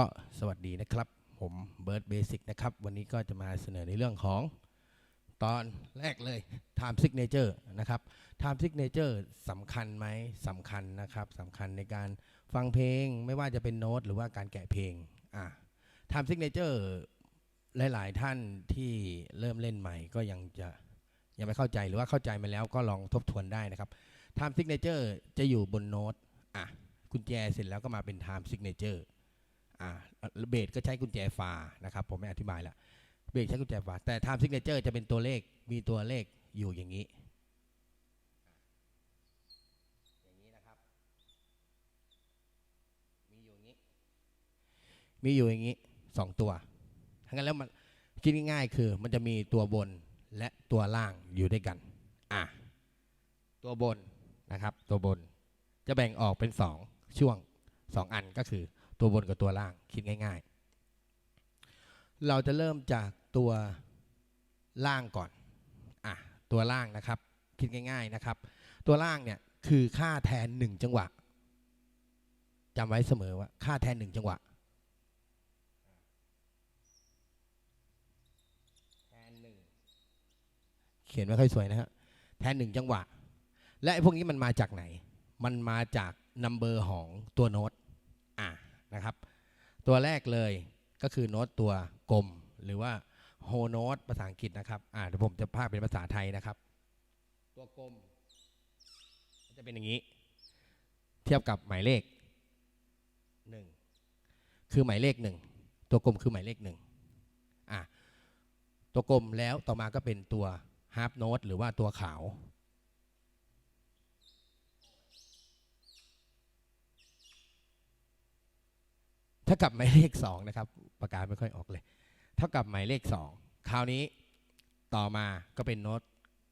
ก็สวัสดีนะครับ ผมเบิร์ดเบสิกนะครับ วันนี้ก็จะมาเสนอในเรื่องของตอนแรกเลย Time Signature นะครับ Time Signature สำคัญไหมสำคัญนะครับสำคัญในการฟังเพลงไม่ว่าจะเป็นโน้ตหรือว่าการแกะเพลงอะ Time Signature หลาย ๆ ท่านที่เริ่มเล่นใหม่ก็ยังจะยังไม่เข้าใจหรือว่าเข้าใจมาแล้วก็ลองทบทวนได้นะครับ Time Signature จะอยู่บนโน้ตอะกุญแจเสร็จแล้วก็มาเป็น Time Signature อ่าเบสก็ใช้กุญแจฟานะครับผมไม่อธิบายละเบสใช้กุญแจฟาแต่ Time Signature จะเป็นตัวเลขมีตัวเลขอยู่อย่างนี้อย่างนี้นะครับมีอยู่อย่างนี้ มีอยู่อย่างนี้สองตัวทั้งนั้นแล้วมันคิดง่ายๆคือมันจะมีตัวบนและตัวล่างอยู่ด้วยกันอะตัวบนนะครับ ตัวบนจะแบ่งออกเป็นสองช่วงสองอันก็คือ ตัวบนกับตัวล่างคิดง่าย ๆ เราจะเริ่มจากตัวล่างก่อนอะตัวล่างนะครับคิดง่าย ๆนะครับ ตัวล่างเนี่ยคือค่าแทนหนึ่งจังหวะจำไว้เสมอว่าค่าแทนหนึ่งจังหวะแทนหนึ่งเขียนไม่ค่อยสวยนะครับแทนหนึ่งจังหวะ และพวกนี้มันมาจากไหน มันมาจากนัมเบอร์ของตัวโน้ต นะครับ ตัวแรกเลยก็คือโน้ตตัวกลม หรือว่าโฮโน้ตภาษาอังกฤษนะครับอ่าเดี๋ยวผมจะพากเป็นภาษาไทยนะครับ ตัวกลมจะเป็นอย่างนี้ เทียบกับหมายเลขหนึ่งคือหมายเลขหนึ่งตัวกลมคือหมายเลขหนึ่งอะตัวกลมแล้วต่อมาก็เป็นตัวฮาร์ปโน e หรือว่าตัวขาว ถ้ากับหมายเลขสองนะครับปากกาไม่ค่อยออกเลย เท่ากับหมายเลขสองคราวนี้ต่อมาก็เป็นโน้ต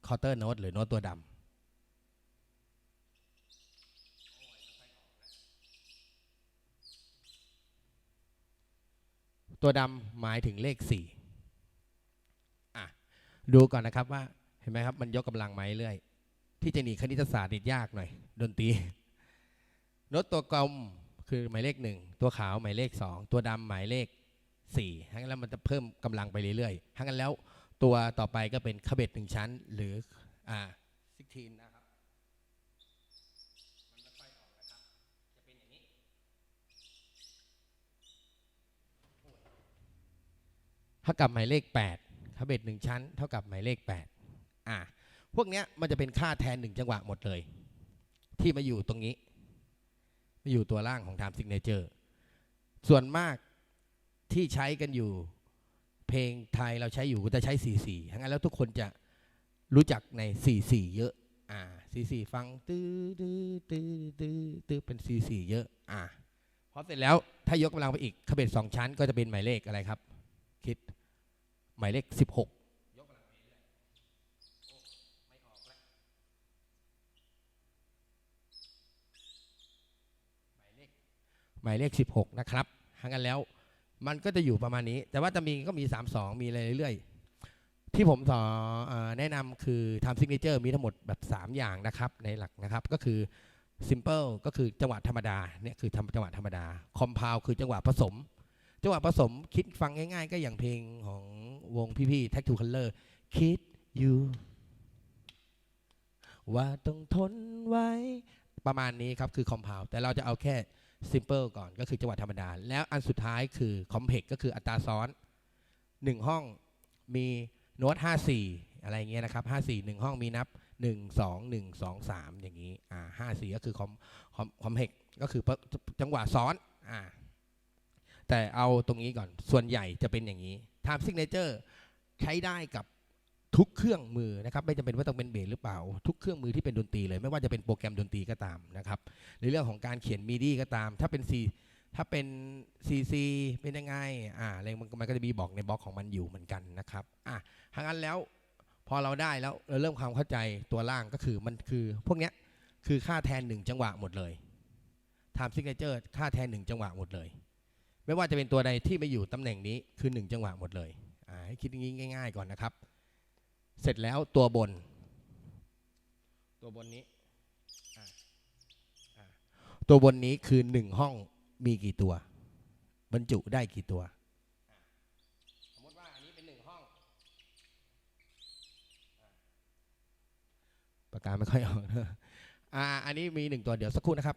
คอเตอร์โน้ตหรือโน้ตตัวดำตัวดำหมายถึงเลขสี่อะดูก่อนนะครับว่าเห็นไหมครับ มันยกกำลังไม้เรื่อยที่จะหนีคณิตศาสตร์นี่ยากหน่อย ดนตรีโน้ตตัวกลม คือหมายเลขหนึ่งตัวขาวหมายเลขสองตัวดำหมายเลขสี่ทั้งนั้นแล้วมันจะเพิ่มกำลังไปเรื่อยๆทั้งนั้นแล้วตัวต่อไปก็เป็นขบเบ็ดหนึ่งชั้น หรืออ่าซิกทีนนะครับมันไม่ค่อยออกนะครับจะเป็นอย่างนี้เท่ากับหมายเลข8คาเบตหนึ่งชั้น เท่ากับหมายเลข8อะพวกเนี้ยมันจะเป็นค่าแทนหนึ่งจังหวะหมดเลย ที่มาอยู่ตรงนี้ อยู่ตัวล่างของ Time Signature ส่วนมากที่ใช้กันอยู่ เพลงไทยเราใช้อยู่ก็จะใช้ 4-4ทั้งนั้นแล้วทุกคนจะรู้จักใน 4-4 เยอะ อ่า 4-4 ฟังตื้อตื้อตื้อตื้อตื้อเป็น 4-4 เยอะ อ่าพอเสร็จแล้วถ้ายกกำลังไปอีกขบเบ็สองชั้นก็จะเป็นหมายเลขอะไรครับ คิดหมายเลข 16 หมายเลขสิบหกนะครับทั้างนั้นแล้ว มันก็จะอยู่ประมาณนี้ แต่ว่าจะมีก็มีสามสองมีอะไรเรื่อยๆ ที่ผมสอนแนะนำคือทำซิกเนเจอร์มีทั้งหมดแบบ 3 อย่างนะครับ ในหลักนะครับก็คือ simple ก็คือจังหวะธรรมดาเนี่ยคือทำจังหวะธรรมดา compound คือจังหวะผสม จังหวะผสมคิดฟังง่ายๆ ก็อย่างเพลงของวงพี่ๆ Tag to Color คิดอยู่ว่าต้องทนไว้ประมาณนี้ครับคือ compound แต่เราจะเอาแค่ simple ก่อนก็คือจังหวะธรรมดา แล้วอันสุดท้ายคือ complex ก็คืออัตราซ้อน 1 ห้องมีโน้ต54 อะไรอย่างเงี้ยนะครับ54 1 ห้องมีนับ 1 2 1 2 3 อย่างนี้อ่า54 ก็คือ com complex ก็คือจังหวะซ้อนอ่าแต่เอาตรงนี้ก่อนส่วนใหญ่จะเป็นอย่างนี้ Time Signature ใช้ได้กับ ทุกเครื่องมือนะครับไม่จำเป็นว่าต้องเป็นเบสหรือเปล่า ทุกเครื่องมือที่เป็นดนตรีเลย ไม่ว่าจะเป็นโปรแกรมดนตรีก็ตามนะครับในเรื่องของการเขียนมิดีก็ตาม ถ้าเป็น C ถ้าเป็น CC เป็นยังไงอ่าอะไรมันมันก็จะมีบอกในบล็อกของมันอยู่เหมือนกันนะครับอะทางนั้นแล้วพอเราได้แล้วเราเริ่มความเข้าใจตัวล่างก็คือมันคือพวกเนี้ยคือค่าแทนหนึ่งจังหวะหมดเลย Time Signature ค่าแทนหนึ่งจังหวะหมดเลย ไม่ว่าจะเป็นตัวใดที่มาอยู่ตำแหน่งนี้คือหนึ่งจังหวะหมดเลยอ่าให้คิดอย่างนี้ง่าย ๆ ก่อนนะครับ เสร็จแล้วตัวบน ตัวบนนี้อ่าอ่าตัวบนนี้คือหนึ่งห้องมีกี่ตัว บรรจุได้กี่ตัวสมมติว่าอันนี้เป็นหนึ่งห้องปากกาไม่ค่อยออกนะอ่าอันนี้มีหนึ่งตัวเดี๋ยวสักครู่นะครับ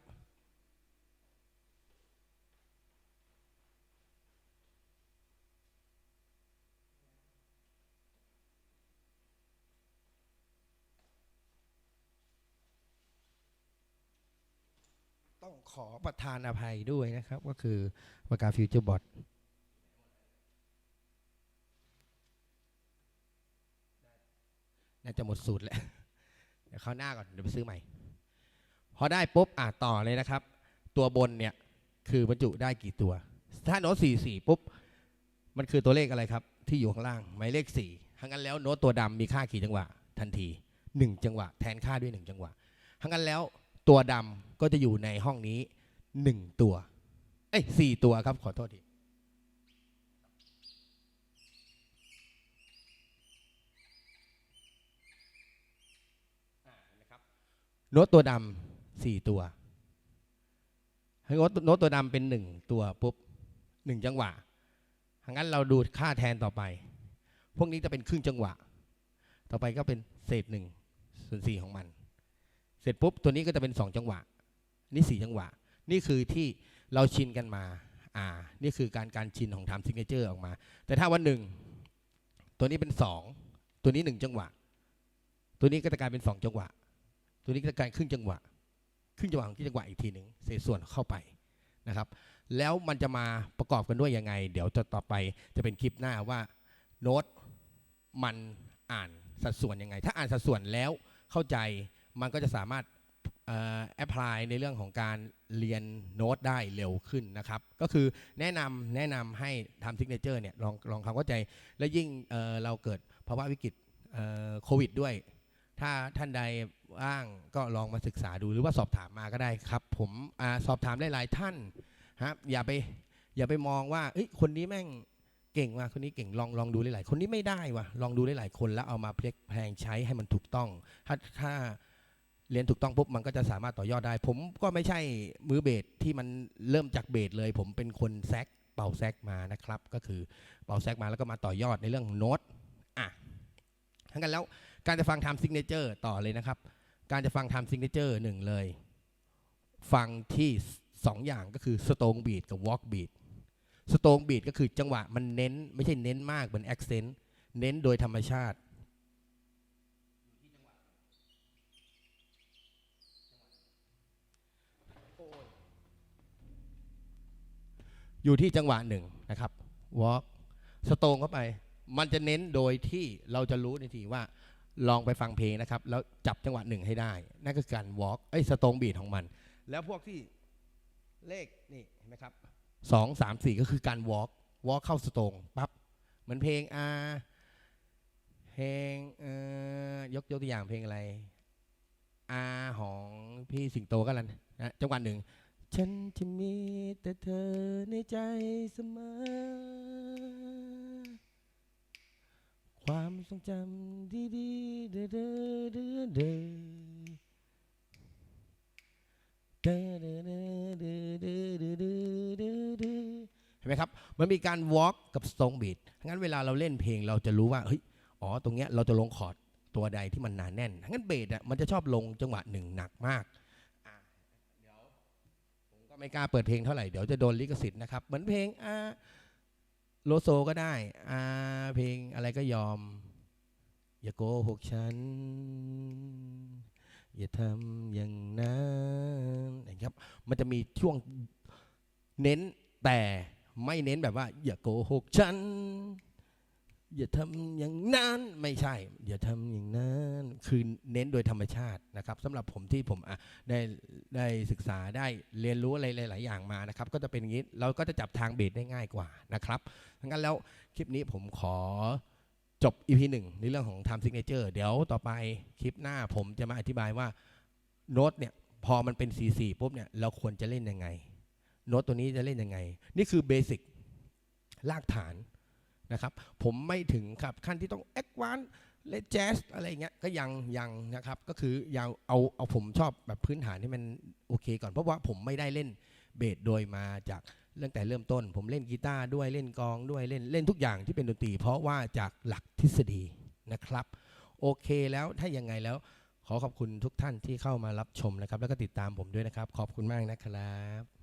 ขอประทานอภัยด้วยนะครับ ก็คือปากกาฟิวเจอร์บอทน่าจะหมดสูตรแล้วเดี๋ยวเข้าหน้าก่อนเดี๋ยวไปซื้อใหม่ พอได้ปุ๊บอะต่อเลยนะครับ ตัวบนเนี่ยคือบรรจุได้กี่ตัว ถ้าโน้ตสี่สี่ปุ๊บ มันคือตัวเลขอะไรครับ ที่อยู่ข้างล่างหมายเลขสี่ทั้งนั้นแล้วโน้ตตัวดำมีค่ากี่จังหวะ ทันทีหนึ่งจังหวะ แทนค่าด้วยหนึ่งจังหวะทั้งนั้นแล้วตัวดำ ก็จะอยู่ในห้องนี้หนึ่งตัว เอ้ยสี่ตัวครับขอโทษทีโน้ตตัวดำสี่ตัวให้โน้ตโน้ตตัวดำเป็นหนึ่งตัวปุ๊บหนึ่งจังหวะงั้นเราดูค่าแทนต่อไป พวกนี้จะเป็นครึ่งจังหวะ ต่อไปก็เป็นเศษหนึ่งส่วนสี่ของมัน เสร็จปุ๊บตัวนี้ก็จะเป็นสองจังหวะ นี่สี่จังหวะ นี่คือที่เราชินกันมาอ่านี่คือการการชินของทำซิกเนเจอร์ออกมา แต่ถ้าวันหนึ่ง ตัวนี้เป็นสองตัวนี้หนึ่งจังหวะ ตัวนี้ก็จะกลายเป็นสองจังหวะ ตัวนี้ก็จะกลายครึ่งจังหวะครึ่งจังหวะของจังหวะอีกทีหนึ่งเศษส่วนเข้าไปนะครับ แล้วมันจะมาประกอบกันด้วยยังไง เดี๋ยวจะต่อไปจะเป็นคลิปหน้าว่าโน้ตมันอ่านสัดส่วนยังไง ถ้าอ่านสัดส่วนแล้วเข้าใจมันก็จะสามารถ แอพพลายในเรื่องของการเรียนโน้ตได้เร็วขึ้นนะครับ ก็คือแนะนำแนะนำให้ทำซิกเนเจอร์เนี่ยลองลองทำเข้าใจ และยิ่งเเราเกิดภาวะวิกฤตโควิดด้วย ถ้าท่านใดว่างก็ลองมาศึกษาดูหรือว่าสอบถามมาก็ได้ครับ ผมอสอบถามได้หลายท่านครับอย่าไปอย่าไปมองว่าคนนี้แม่งเก่งว่ะคนนี้เก่งลองลองดูหลายๆคนนี้ไม่ได้ว่ะลองดูหลายๆคนแล้วเอามาเพลกแพลงใช้ให้มันถูกต้อง ถ้าถ้า เรียนถูกต้องปุ๊บมันก็จะสามารถต่อยอดได้ ผมก็ไม่ใช่มือเบสที่มันเริ่มจากเบสเลย ผมเป็นคนแซกเป่าแซกมานะครับ ก็คือเป่าแซกมาแล้วก็มาต่อยอดในเรื่องของโน้ตอะทั้งกันแล้วการจะฟังทำซิกเนเจอร์ต่อเลยนะครับ การจะฟังทำซิกเนเจอร์หนึ่งเลย ฟังที่สองอย่างก็คือสโตงบีดกับวอล์กบีดสโตงบีดก็คือจังหวะมันเน้นไม่ใช่เน้นมากเหมือนแอคเซนต์เน้นโดยธรรมชาติ อยู่ที่จังหวะหนึ่งนะครับวอล์กสโตงเข้าไป มันจะเน้นโดยที่เราจะรู้ในทีว่าลองไปฟังเพลงนะครับ แล้วจับจังหวะหนึ่งให้ได้ นั่นก็คือการวอล์กไอ้สโตงบีทของมัน แล้วพวกที่เลขนี่เห็นไหมครับสองสามสี่ก็คือการวอล์กวอล์กเข้าสโตงปั๊บเหมือนเพลงอาเพลงเอ่อยกยกตัวอย่างเพลงอะไรอาของพี่สิงโตก็แล้วนะจังหวะหนึ่ง ฉันจะมีแต่เธอในใจเสมอ ความทรงจำดีๆเด้อเด้อเด้อเด้อเด้อเด้อเด้อเด้อเด้อเด้อเด้อเด้อเด้อเห็นไหมครับ มันมีการวอล์กกับสต n งบีทงั้นเวลาเราเล่นเพลงเราจะรู้ว่า เฮ้ย อ๋อ ตรงเนี้ยเราจะลงคอร์ดตัวใดที่มันหนาแน่นงั้นเบสอะมันจะชอบลงจังหวะหนึ่งหนักมาก ก็ไม่กล้าเปิดเพลงเท่าไหร่เดี๋ยวจะโดนลิขสิทธิ์นะครับ เหมือนเพลงอาโลโซก็ได้อาเพลงอะไรก็ยอม อย่าโกหกฉัน อย่าทำอย่างนั้นนะครับ มันจะมีช่วงเน้นแต่ไม่เน้นแบบว่า อย่าโกหกฉัน อย่าทำอย่างนั้นไม่ใช่ อย่าทำอย่างนั้นคือเน้นโดยธรรมชาตินะครับสำหรับผมที่ผมได้ได้ศึกษาได้เรียนรู้อะไรหลาย ๆ อย่างมานะครับ ก็จะเป็นอย่างนี้เราก็จะจับทางเบสได้ง่ายกว่านะครับงั้นแล้วคลิปนี้ผมขอจบ EP หนึ่งในเรื่องของ time signature เดี๋ยวต่อไปคลิปหน้าผมจะมาอธิบายว่าโน้ตเนี่ยพอมันเป็น C4 ปุ๊บเนี่ยเราควรจะเล่นยังไงโน้ตตัวนี้จะเล่นยังไง นี่คือเบสิกรากฐาน นะครับผมไม่ถึงครับขั้นที่ต้องแอดวานเลแจสอะไรเงี้ยก็ยังยังนะครับก็คือยังเอาเอาผมชอบแบบพื้นฐานที่มันโอเคก่อนเพราะว่าผมไม่ได้เล่นเบสโดยมาจากตั้งแต่เริ่มต้น ผมเล่นกีตาร์ด้วยเล่นกองด้วยเล่นเล่นทุกอย่างที่เป็นดนตรี เพราะว่าจากหลักทฤษฎีนะครับ โอเคแล้วถ้ายังไงแล้วขอขอบคุณทุกท่านที่เข้ามารับชมนะครับ แล้วก็ติดตามผมด้วยนะครับ ขอบคุณมากนะครับ